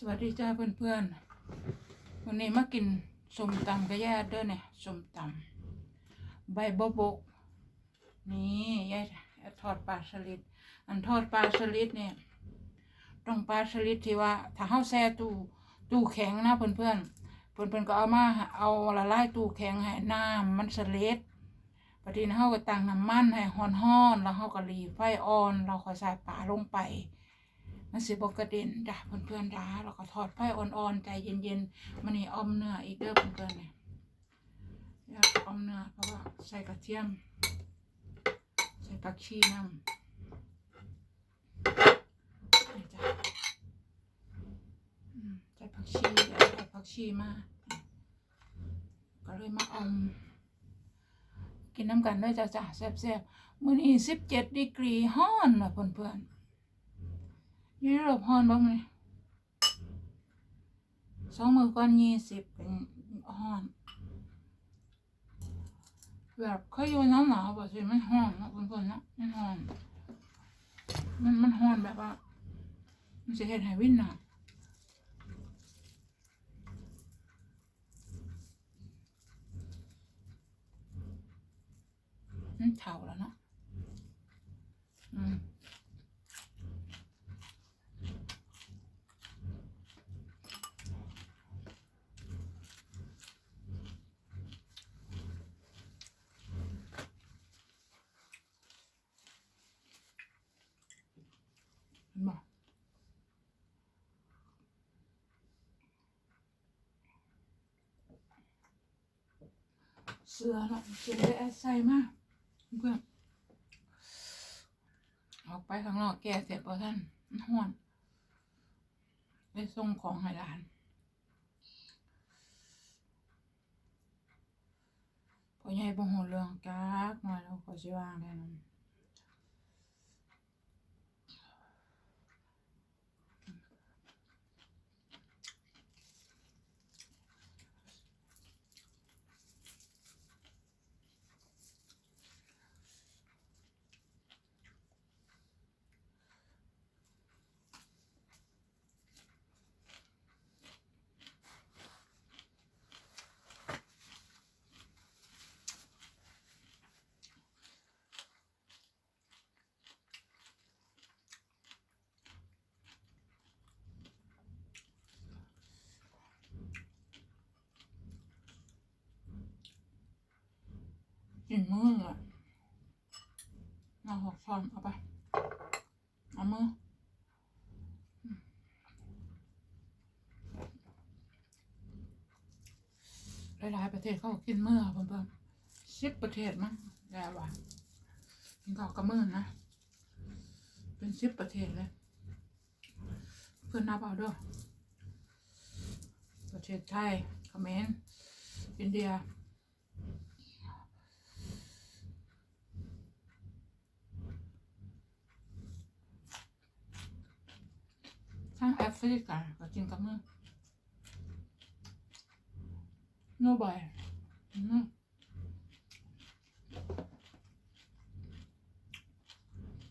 สวัสดีจ้าเพื่อนๆ วันนี้มากินสมตำกับย่าเด้อเนี่ยสมตำใบบบก นี่ยายทอดปลาสลิด อันทอดปลาสลิดเนี่ยต้องปลาสลิดที่ว่า ถ้าเฮาแช่ตู้ตู้แข็งนะเพื่อนๆเพื่อนๆก็เอามาเอาละลายตู้แข็งให้น้ำมันสลิดปฏินเฮาก็ตั้งน้ำมันให้ฮ้อนๆแล้วเฮาก็รีไฟอ่อน เราค่อยใส่ปลาลงไป มันสิบกระเด็นจ้ะเพื่อนๆจ้าแล้วก็ทอดไฟอ่อนๆใจเย็นๆมันนี่ออมเนื้ออีกเด้อเพื่อนๆเนี่ยอยากออมเนื้อเพราะว่าใส่กระเทียม ใส่ผักชีน้ำนี่จ้ะใส่ผักชีเอาใส่ผักชีมาก็เลยมาอมกินน้ำกันด้วยจ้ะจ้ะแซ่บๆมื้อนี้สิบเจ็ดดีกรีฮ้อนว่ะเพื่อนๆ ยุโรปฮอนบ้างไหมสองมือก้อนยี่สิบเป็นฮอน แบบเขาอยู่น้ำหนาวแบบสิมันฮ้อนนะเพื่อนๆนะมันฮ้อน มันมันฮ้อนแบบว่า มันจะเห็นให้วินหนามันเท่าแล้วเนาะอืม เสือเนาะเสือได้แอดใส่มากเพื่อนออกไปข้างนอกแก่เสร็จพอท่านห้อนได้ส่งของให้หลานพ่อใหญ่บ่หูเรื่องกากหน่อยแล้วขอชิวางได้นั่น กินมืออะเอาหกช้อนเอาไป เอามืออืมหลายๆประเทศเขากินมือเพื่อนๆสิบประเทศมั้งแล้วว่ากินข้าวกับมือนะ เป็นสิบประเทศเลย เพื่อนนับเอาด้วยประเทศไทยเขมรอินเดีย ทั้งแอฟริกาก็กินกับมือโนบอย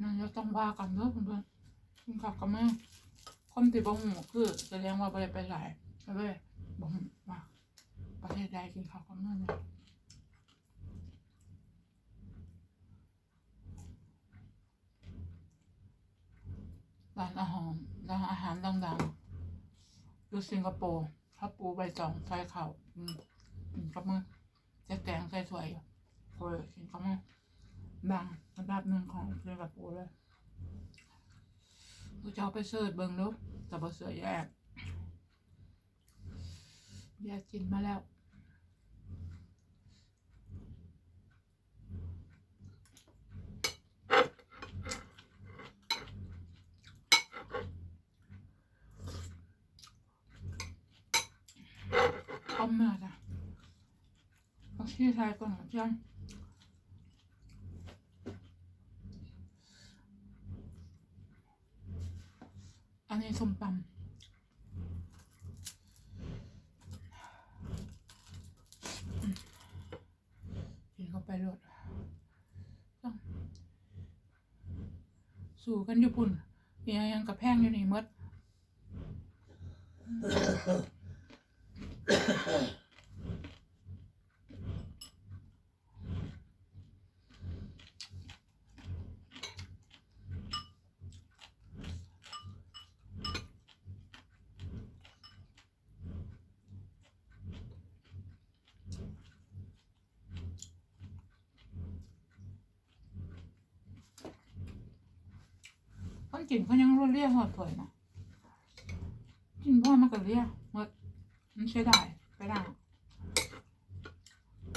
นั่นจะต้องว่ากันเด้อเพื่อนๆกินกับกับมือคนที่บ่หูคือแสดงว่าบ่ได้ไปหลายก็เลยบ่หูว่าประเทศใดกินข้าวกับมือเนี่ยร้านอาหาร ร้านอาหารดังๆอยู่สิงคโปร์เขาปูใบตองใส่ข้าวอืมกินกับมือจะแกงใส่ถ้วยโอ้ยกินกับมือดังระดับหนึ่งของสิงคโปร์เลยกูจะเอาไปเสิร์ชเบิ่งดูแต่บ่เสือแยก แยกกินมาแล้ว ต้มเนื้อจ้ะ เอาขี้ไทยก่อนจ้ะอันนี้ส้มตำกินเข้าไปรดต้องสู่กันอยู่ปุ่นมีอะไรยังกับแพงอยู่นี่มด คนกินเขายังรเรียกหอดถวยนะกินพ่อมันก็เรียกหมดมันใช้ได้ไปได้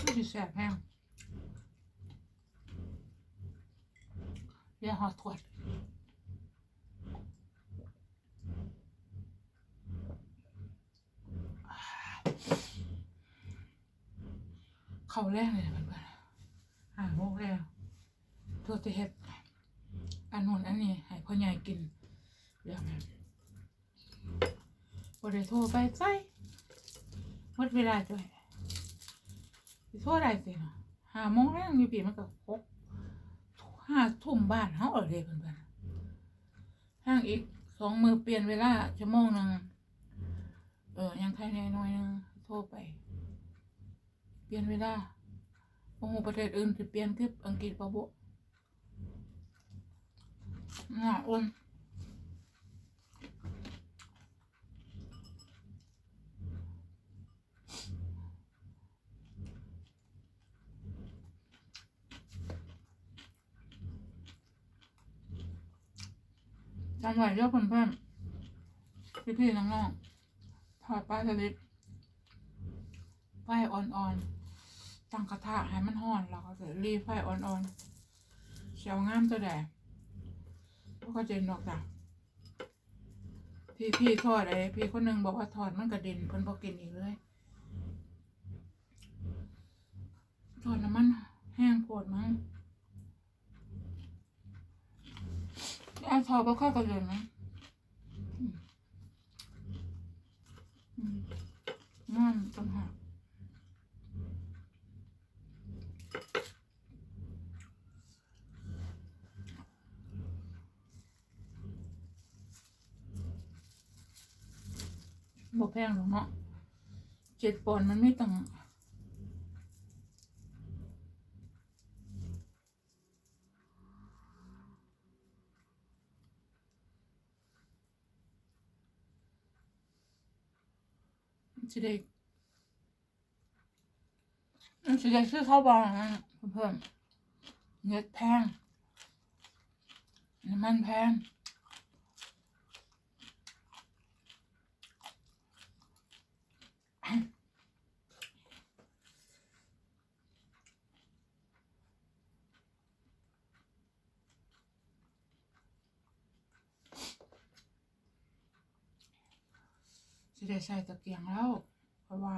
ไม่ใช่แสบแห้งเรียหอดถวยเขาแรกเลยนเพื่อนๆหาโมกแล้วโทษทีเฮ็ด อันนู้นอันนี้ให้พ่อใหญ่กินเดี๋ยวนะบ่ได้โทรไปใส่หมดเวลาจ้วยโทรได้สิเนาะหาโมงแรงอยู่ปีมันก็หกห้าทุ่มบ้านเฮาเอาเลยเพิ่นๆห้างอีกสองมือเปลี่ยนเวลาชั่วโมงหนึงเออ ยังใครแน่น้อยหนึงโทรไป เปลี่ยนเวลาโอ้โหประเทศอื่นสิเปลี่ยนคืออังกฤษบ่บ่ น่าอ้นจำไว้เยอะเพื่อนๆพี่ๆน้องๆทอดปลาสลิดไฟอ่อนๆตั้งกระทะให้มันห่อน แล้วก็จะรีไฟอ่อนๆเชียวงามตัวแดดพว กเขาเจนดอกจ้ะพี่พี่ทอดไอ้พี่คนหนึ่งบอกว่าทอดมันกระเด็นเพิ่นบอกกินอีกเลยทอดน้ำมันแห้งโพดมั้งไอ้ทอดก็ค่อยกระเด็นมั้งอืมนั่นต่างหาก บอกแพงหรอกเนาะเจ็ดปอนด์มันไม่ต่างจะได้จะได้ซื้อข้าวบองนะเพื่อนเน็ตแพงน้ำมันแพง ได้ใส่ตะเกียงแล้ว เพราะว่า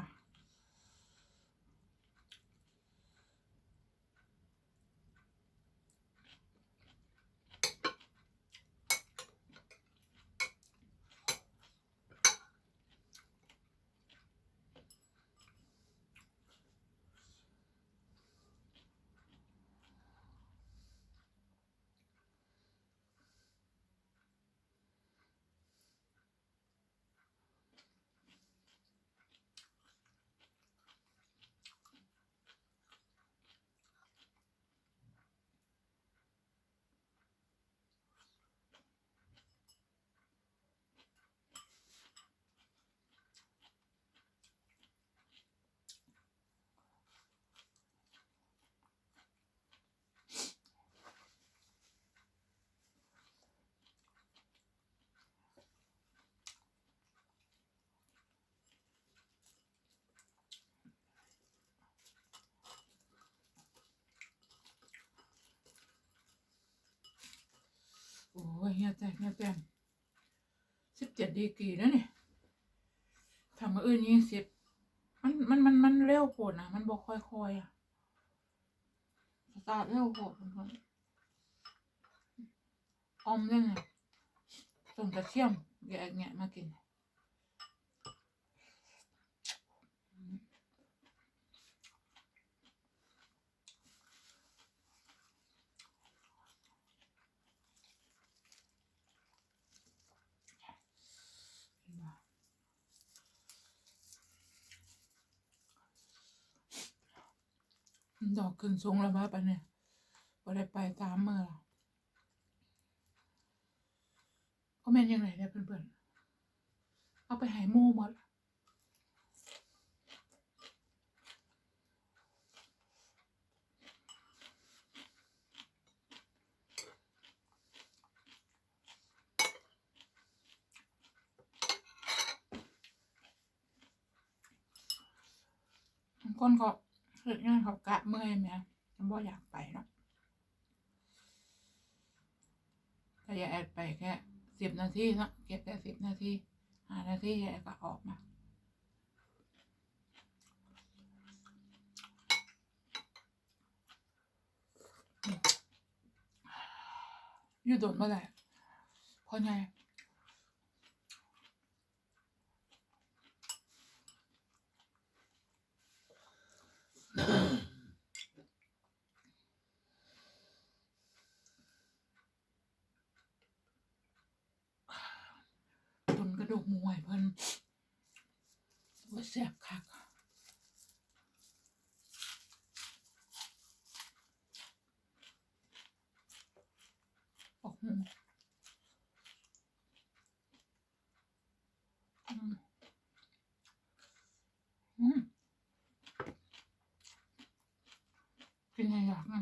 โอ้ยเฮียแตกเฮียแตกสิบเจ็ดดีกรีแล้วเนี่ยทำมาอื่นยี่สิบมันมันมันมันเร็วโผดนะมันบอกค่อยๆอะสตาร์ทเร็วโผดเพื่อนๆออมเลยเนี่ยส่งกระเทียมแกะแงะมากิน ดอกขึ้นสูงแล้วบ้าปะเนี่ยบ่ได้ไปตามเมื่อก็แม่นยังไงเนี่ยเพื่อนๆ เอาไปหายหมู่หมดบางคนเขา เลิกงานเขากะเมื่อยไหมมันบ่อยากไปเนาะก็อย่าแอดไปแค่สิบนาทีเนาะเก็บแค่สิบนาทีห้านาทีอย่าแอดก็ออกมาอยู่โดนเมื่อไหร่เพราะไง ตุนกระดูกหมูไหวเพิ่นว่าแซ่บคักออกหมูอืมอืมกินอะไรอยากอะ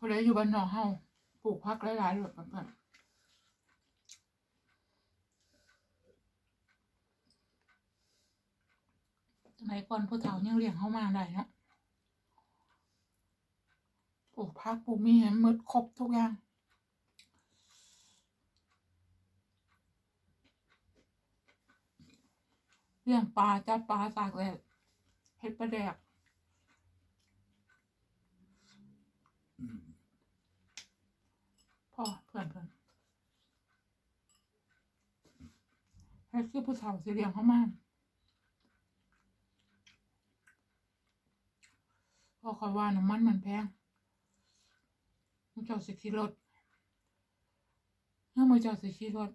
พอได้อยู่บ้านนอกเฮาปลูกพักหลายๆหลดเพื่อนสมัยก่อนผู้เฒ่ายังเลี้ยงเฮามาได้เนาะปลูกพักปลูกมีให้หมดครบทุกอย่างเลี้ยงปลาจับปลาตากแดดเฮ็ดปลาแดก พ่อเพื่อนเพื่อนเฮ็ดคือผู้เฒ่าสิเลี้ยงเขามาเพราะคอยว่าน้ำมันมันแพงมึงเจ้าสิขี่รถถ้ามือเจ้าสิขี่รถ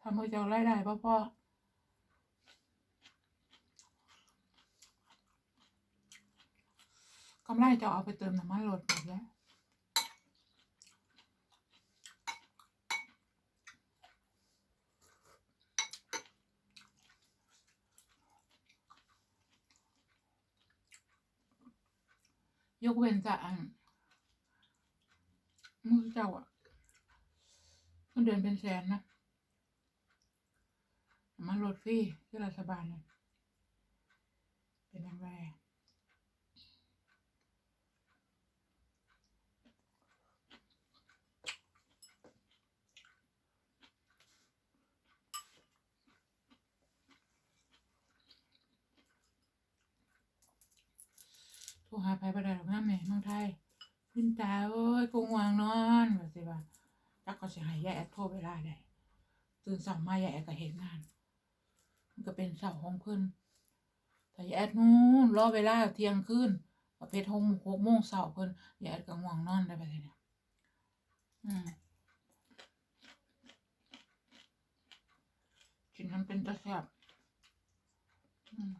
ถ้ามือเจ้าไล่ได้พ่อพ่อกำไรจะเอาไปเติมน้ำมันรถหมดแล้ว ยกเว้นจากอันมือเจ้าอะเงินเดือนเป็นแสนนะมันรถฟรีที่รัฐบาลเนี่ยเป็นยังไงโทร หาไผบ่ได้หรอกนะแม่เมืองไทยขึ้นตาโอ้ยกูง่วงนอนว่าสิว่าจักก็สิให้ยายแอดโทรเวลาได้ตื่นเช้ามายายแอดก็เฮ็ดงาน มันก็เป็นเสาของเพิ่นแต่ยายแอดนู่นรอเวลาเที่ยงคืนประเภท6 6โมงเช้าเพิ่นยายแอดก็ง่วงนอนได้บัดนี้เนี่ยอืมกินมันเป็นตาแซ่บอืม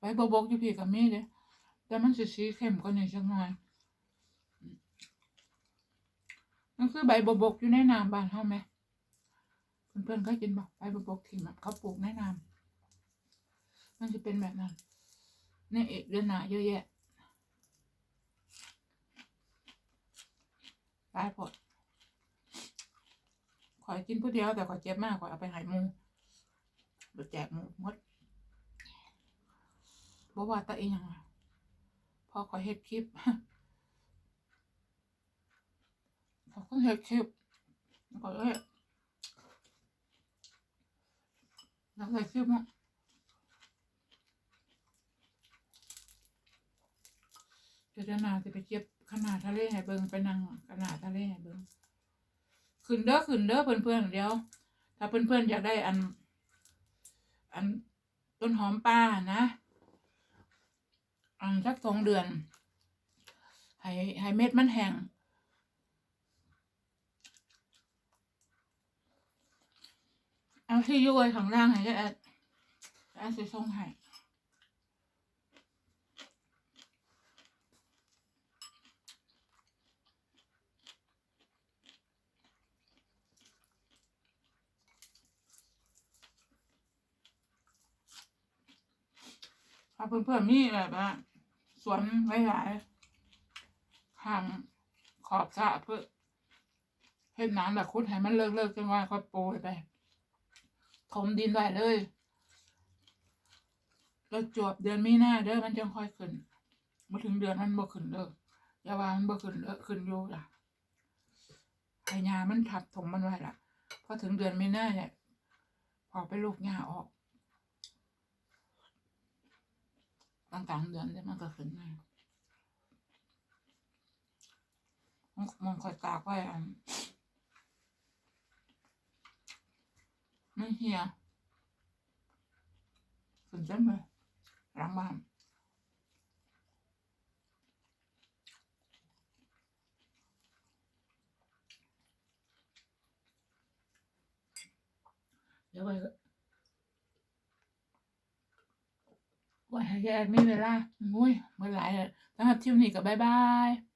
ใบบกบกอยู่พี่กับมีเด้แต่มันสีสีเข้มกว่านี้จักหน่อยนั่นคือใบบกบกอยู่ในน้ำบ้านเฮาไหมเพื่อนๆเคยกินบ่ใบบกบกที่แบบเขาปลูกในน้ำมันจะเป็นแบบนั้นนี่เอกเดือนหนาเยอะแยะตายพอดขอยกินผู้เดียวแต่ขอเจ็บมากขอเอาไปหายมูหรือแจกมูมด บ่ว่าแตาเองยังพอขอเฮ็ดคลิปเขาก็เห็ดคลิปก็เลยแล้วเลยคลิปมั้งเดี๋ยวเดี๋ยวนาจะไปเก็บขนาดทะเลให้เบิงไปนั่งขนาดทะเลให้เบิงขึ้นเด้อขึ้นเด้อเพื่อนๆเดี๋ยว ถ้าเพื่อนๆอยากได้อัน อันต้นหอมป้านะ อันสักสองเดือน ให้ให้เม็ดมันแห้งเอาที่ย้วยข้างล่างให้จะแอดแอดสิส่งให้ถ้าเพื่อนๆมีแบบว่า สวนไว้หลายทางขอบสระเพื่อเฮ็ดน้ำแบบคุดให้มันเลิกเลิกจังว่าค่อยโปรยไปถมดินไว้เลยแล้วจวบเดือนมีนาเด้อมันจังค่อยขึ้นมาถึงเดือนมันบ่ขึ้นเด้ออย่าว่ามันบ่ขึ้นเด้อขึ้นอยู่ล่ะให้ยามันทับถมมันไว้ล่ะพอถึงเดือนมีนาเนี่ยพอไปลูกหญ้าออก กลางๆเดือนเดี๋ยมันก็ขึ้นมามันคอยตากไว้อันไม่เหี่ยขึ้นเต็มเลยหลังบ้านเดี๋ยวไว้ ว้ให้แกมีเวลาอุ้ยเมื่อไหร่แล้วสำหรับทริปนี้ก็บายบาย